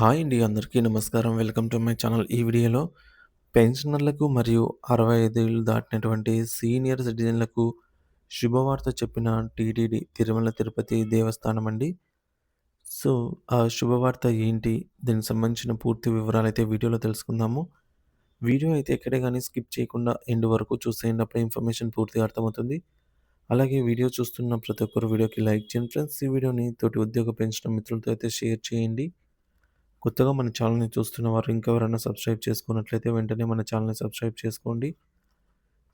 Hi అండి అందరికీ నమస్కారం. Welcome to my channel. ఈ వీడియోలో పెన్షనర్లకు మరియు 65 ఏళ్ళు దాటినటువంటి సీనియర్ సిటిజన్లకు శుభవార్త చెప్పిన టీటీడీ తిరుమల తిరుపతి దేవస్థానం అండి. సో, ఆ శుభవార్త ఏంటి? దీనికి సంబంధించిన పూర్తి వివరాలు అయితే వీడియోలో తెలుసుకుందాము. వీడియో అయితే ఎక్కడే కానీ స్కిప్ చేయకుండా ఎండ్ వరకు చూసేయండి. ఇన్ఫర్మేషన్ పూర్తిగా అర్థమవుతుంది. అలాగే వీడియో చూస్తున్న ప్రతి ఒక్కరు వీడియోకి లైక్ చేయండి ఫ్రెండ్స్. ఈ వీడియోని తోటి ఉద్యోగ పెంచిన మిత్రులతో అయితే షేర్ చేయండి. కొత్తగా మన ఛానల్‌ని చూస్తున్న వారు ఇంకెవరైనా సబ్స్క్రైబ్ చేసుకున్నట్లయితే వెంటనే మన ఛానల్‌ని సబ్స్క్రైబ్ చేసుకోండి.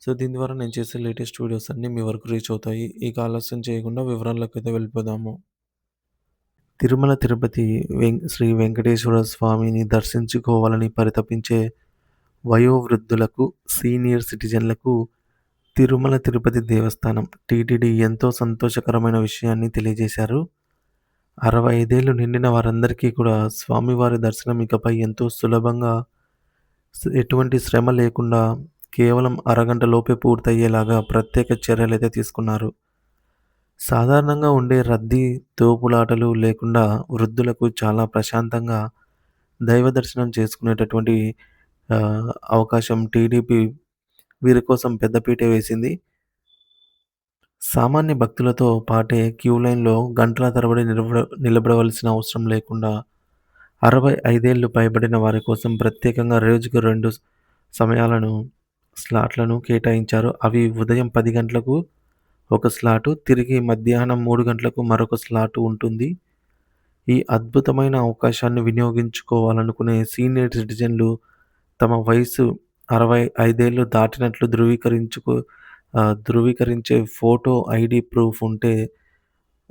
సో, దీని ద్వారా నేను చేసే లేటెస్ట్ వీడియోస్ అన్నీ మీ వరకు రీచ్ అవుతాయి. ఇక ఆలస్యం చేయకుండా వివరాల్లోకైతే వెళ్ళిపోదాము. తిరుమల తిరుపతి వెం శ్రీ వెంకటేశ్వర స్వామిని దర్శించుకోవాలని పరితపించే వయోవృద్ధులకు, సీనియర్ సిటిజన్లకు తిరుమల తిరుపతి దేవస్థానం టీటీడీ ఎంతో సంతోషకరమైన విషయాన్ని తెలియజేశారు. అరవై ఐదేళ్ళు నిండిన వారందరికీ కూడా స్వామివారి దర్శనం ఇకపై ఎంతో సులభంగా ఎటువంటి శ్రమ లేకుండా కేవలం అరగంట లోపే పూర్తయ్యేలాగా ప్రత్యేక చర్యలైతే తీసుకున్నారు. సాధారణంగా ఉండే రద్దీ, తోపులాటలు లేకుండా వృద్ధులకు చాలా ప్రశాంతంగా దైవ దర్శనం చేసుకునేటటువంటి అవకాశం టీడీపీ వీరి కోసం పెద్దపీటే వేసింది. సామాన్య భక్తులతో పాటే క్యూ లైన్‌లో గంటల తరబడి నిలబడ నిలబడవలసిన అవసరం లేకుండా అరవై ఐదేళ్ళు పైబడిన వారి కోసం ప్రత్యేకంగా రోజుకు రెండు సమయాలను స్లాట్‌లను కేటాయించారు. అవి ఉదయం పది గంటలకు ఒక స్లాటు, తిరిగి మధ్యాహ్నం మూడు గంటలకు మరొక స్లాటు ఉంటుంది. ఈ అద్భుతమైన అవకాశాన్ని వినియోగించుకోవాలనుకునే సీనియర్ సిటిజన్లు తమ వయసు అరవై ఐదేళ్ళు దాటినట్లు ధృవీకరించుకో ఆహ్, ధృవీకరించే ఫోటో ఐడీ ప్రూఫ్ ఉంటే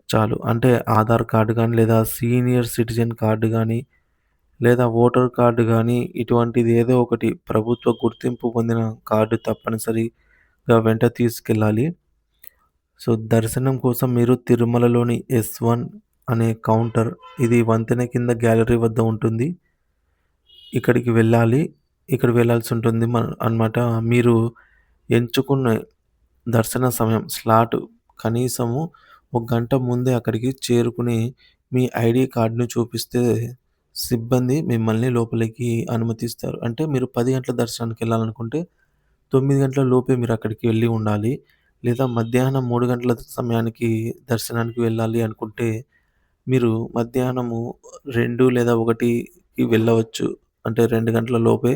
చాలు. అంటే ఆధార్ కార్డ్ కానీ లేదా సీనియర్ సిటిజన్ కార్డ్ కానీ లేదా ఓటర్ కార్డ్ కానీ ఇటువంటిది ఏదో ఒకటి ప్రభుత్వ గుర్తింపు పొందిన కార్డు తప్పనిసరిగా వెంట తీసుకెళ్ళాలి. సో, దర్శనం కోసం మీరు తిరుమలలోని ఎస్-వన్ అనే కౌంటర్ ఇది వంతెన కింద గ్యాలరీ వద్ద ఉంటుంది. ఇక్కడికి వెళ్ళాలి. ఇక్కడ వెళ్ళాల్సి ఉంటుంది మ అన్నమాట. మీరు ఎంచుకున్న దర్శన సమయం స్లాట్ కనీసము ఒక గంట ముందే అక్కడికి చేరుకుని మీ ఐడి కార్డ్‌ని చూపిస్తే సిబ్బంది మిమ్మల్ని లోపలికి అనుమతిస్తారు. అంటే మీరు పది గంటల దర్శనానికి వెళ్ళాలనుకుంటే తొమ్మిది గంటల లోపే మీరు అక్కడికి వెళ్ళి ఉండాలి. లేదా మధ్యాహ్నం మూడు గంటల సమయానికి దర్శనానికి వెళ్ళాలి అనుకుంటే మీరు మధ్యాహ్నము రెండు లేదా ఒకటికి వెళ్ళవచ్చు. అంటే రెండు గంటల లోపే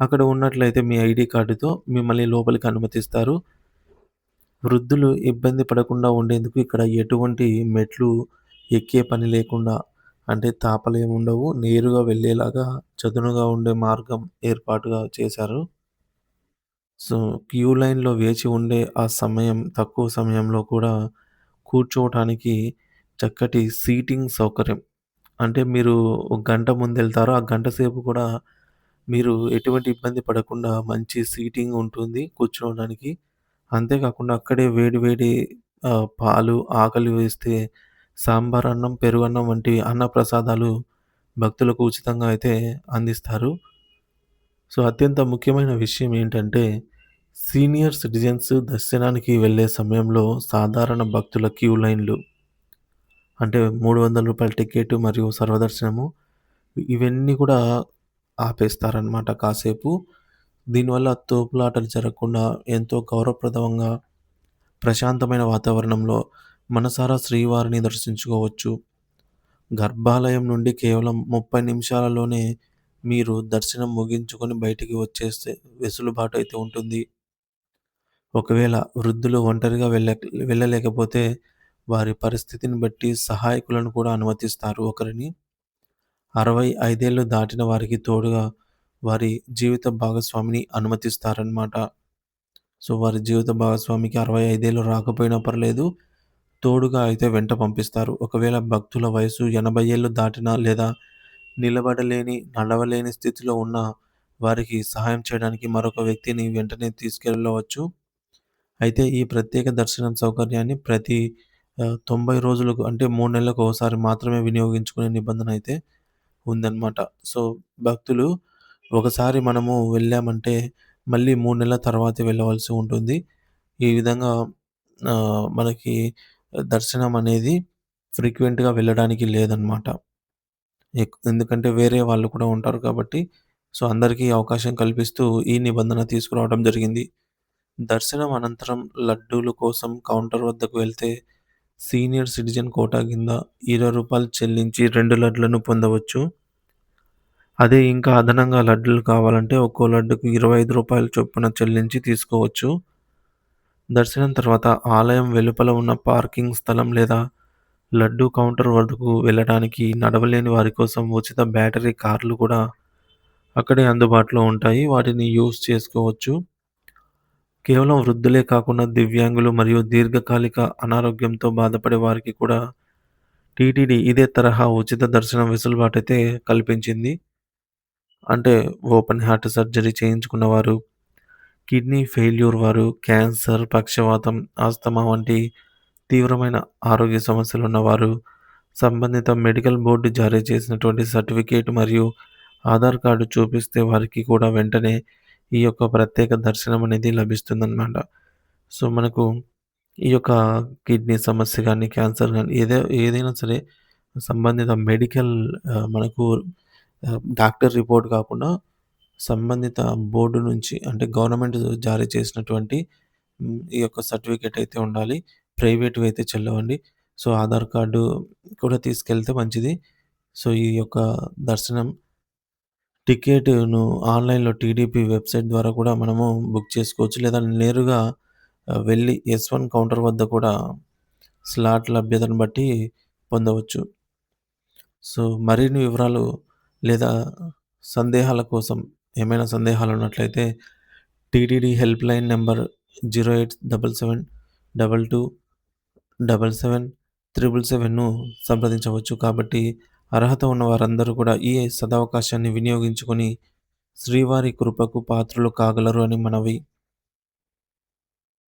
అక్కడ ఉన్నట్లయితే మీ ఐడి కార్డుతో మిమ్మల్ని లోపలికి అనుమతిస్తారు. వృద్ధులు ఇబ్బంది పడకుండా ఉండేందుకు ఇక్కడ ఎటువంటి మెట్లు ఎక్కే పని లేకుండా అంటే తాపలేమి ఉండవు. నేరుగా వెళ్ళేలాగా చదునుగా ఉండే మార్గం ఏర్పాటుగా చేశారు. సో, క్యూ లైన్‌లో వేచి ఉండే ఆ సమయం తక్కువ సమయంలో కూడా కూర్చోవటానికి చక్కటి సీటింగ్ సౌకర్యం. అంటే మీరు ఒక గంట ముందు వెళ్తారో ఆ గంట సేపు కూడా మీరు ఎటువంటి ఇబ్బంది పడకుండా మంచి సీటింగ్ ఉంటుంది కూర్చోవడానికి. అంతేకాకుండా అక్కడే వేడి వేడి ఆహ్, పాలు ఆకలి వేస్తే సాంబార్ అన్నం, పెరుగన్నం వంటి అన్నప్రసాదాలు భక్తులకు ఉచితంగా అయితే అందిస్తారు. సో, అత్యంత ముఖ్యమైన విషయం ఏంటంటే సీనియర్ సిటిజన్స్ దర్శనానికి వెళ్ళే సమయంలో సాధారణ భక్తుల క్యూ లైన్‌లు అంటే రూ. 300 టికెట్ మరియు సర్వదర్శనము ఇవన్నీ కూడా ఆపేస్తారనమాట కాసేపు. దీనివల్ల తోపులాటలు జరగకుండా ఎంతో గౌరవప్రదంగా ప్రశాంతమైన వాతావరణంలో మనసారా శ్రీవారిని దర్శించుకోవచ్చు. గర్భాలయం నుండి కేవలం 30 నిమిషాలలోనే మీరు దర్శనం ముగించుకొని బయటికి వచ్చేస్తే వెసులుబాటు అయితే ఉంటుంది. ఒకవేళ వృద్ధులు ఒంటరిగా వెళ్ళ వెళ్ళలేకపోతే వారి పరిస్థితిని బట్టి సహాయకులను కూడా అనుమతిస్తారు ఒకరిని. అరవై ఐదేళ్ళు దాటిన వారికి తోడుగా వారి జీవిత భాగస్వామిని అనుమతిస్తారనమాట. సో, వారి జీవిత భాగస్వామికి అరవై ఐదేళ్ళు రాకపోయినా పర్లేదు. తోడుగా అయితే వెంట పంపిస్తారు. ఒకవేళ భక్తుల వయసు ఎనభై ఏళ్ళు దాటినా లేదా నిలబడలేని, నడవలేని స్థితిలో ఉన్న వారికి సహాయం చేయడానికి మరొక వ్యక్తిని వెంటనే తీసుకెళ్ళవచ్చు. అయితే ఈ ప్రత్యేక దర్శనం సౌకర్యాన్ని ప్రతి తొంభై రోజులకు అంటే మూడు నెలలకు ఒకసారి మాత్రమే వినియోగించుకునే నిబంధన అయితే ఉందన్నమాట. సో, భక్తులు ఒకసారి మనము వెళ్ళామంటే మళ్ళీ మూడు నెలల తర్వాత వెళ్ళవలసి ఉంటుంది. ఈ విధంగా మనకి దర్శనం అనేది ఫ్రీక్వెంట్‌గా వెళ్ళడానికి లేదన్నమాట. ఎందుకంటే వేరే వాళ్ళు కూడా ఉంటారు కాబట్టి, సో, అందరికీ అవకాశం కల్పిస్తూ ఈ నిబంధన తీసుకురావడం జరిగింది. దర్శనం అనంతరం లడ్డూల కోసం కౌంటర్ వద్దకు వెళ్తే సీనియర్ సిటిజన్ కోటా కింద ఇరవై రూపాయలు చెల్లించి రెండు లడ్లను పొందవచ్చు. అదే ఇంకా అదనంగా లడ్డూలు కావాలంటే ఒక్కో లడ్డుకు ఇరవై ఐదు రూపాయలు చొప్పున చెల్లించి తీసుకోవచ్చు. దర్శనం తర్వాత ఆలయం వెలుపల ఉన్న పార్కింగ్ స్థలం లేదా లడ్డు కౌంటర్ వద్దకు వెళ్ళడానికి నడవలేని వారి కోసం ఉచిత బ్యాటరీ కార్లు కూడా అక్కడే అందుబాటులో ఉంటాయి. వాటిని యూజ్ చేసుకోవచ్చు. కేవలం వృద్ధులే కాకుండా దివ్యాంగులు మరియు దీర్ఘకాలిక అనారోగ్యంతో బాధపడే వారికి కూడా టీటీడీ ఇదే తరహా ఉచిత దర్శనం వెసులుబాటైతే కల్పించింది. అంటే ఓపెన్ హార్ట్ సర్జరీ చేయించుకున్నవారు, కిడ్నీ ఫెయిల్యూర్ వారు, క్యాన్సర్, పక్షవాతం, ఆస్తమా వంటి తీవ్రమైన ఆరోగ్య సమస్యలు ఉన్నవారు సంబంధిత మెడికల్ బోర్డు జారీ చేసినటువంటి సర్టిఫికేట్ మరియు ఆధార్ కార్డు చూపిస్తే వారికి కూడా వెంటనే ఈ యొక్క ప్రత్యేక దర్శనం అనేది లభిస్తుందన్నమాట. సో, మనకు ఈ యొక్క కిడ్నీ సమస్య కానీ క్యాన్సర్ కానీ ఏదే ఏదైనా సరే సంబంధిత మెడికల్ మనకు డాక్టర్ రిపోర్ట్ కాకుండా సంబంధిత బోర్డు నుంచి అంటే గవర్నమెంట్ జారీ చేసినటువంటి ఈ యొక్క సర్టిఫికేట్ అయితే ఉండాలి. ప్రైవేట్‌వి అయితే చెల్లవండి. సో, ఆధార్ కార్డు కూడా తీసుకెళ్తే మంచిది. సో, ఈ యొక్క దర్శనం టికెట్‌ను ఆన్‌లైన్‌లో టీడీపీ వెబ్‌సైట్ ద్వారా కూడా మనము బుక్ చేసుకోవచ్చు. లేదా నేరుగా వెళ్ళి ఎస్ వన్ కౌంటర్ వద్ద కూడా స్లాట్ లభ్యతను బట్టి పొందవచ్చు. సో, మరిన్ని వివరాలు లేదా సందేహాల కోసం ఏమైనా సందేహాలు ఉన్నట్లయితే టీటీడీ హెల్ప్‌లైన్ నంబర్ 08722777777ను సంప్రదించవచ్చు. కాబట్టి అర్హత ఉన్న వారందరూ కూడా ఈ సదవకాశాన్ని వినియోగించుకొని శ్రీవారి కృపకు పాత్రలు కాగలరు అని మనవి.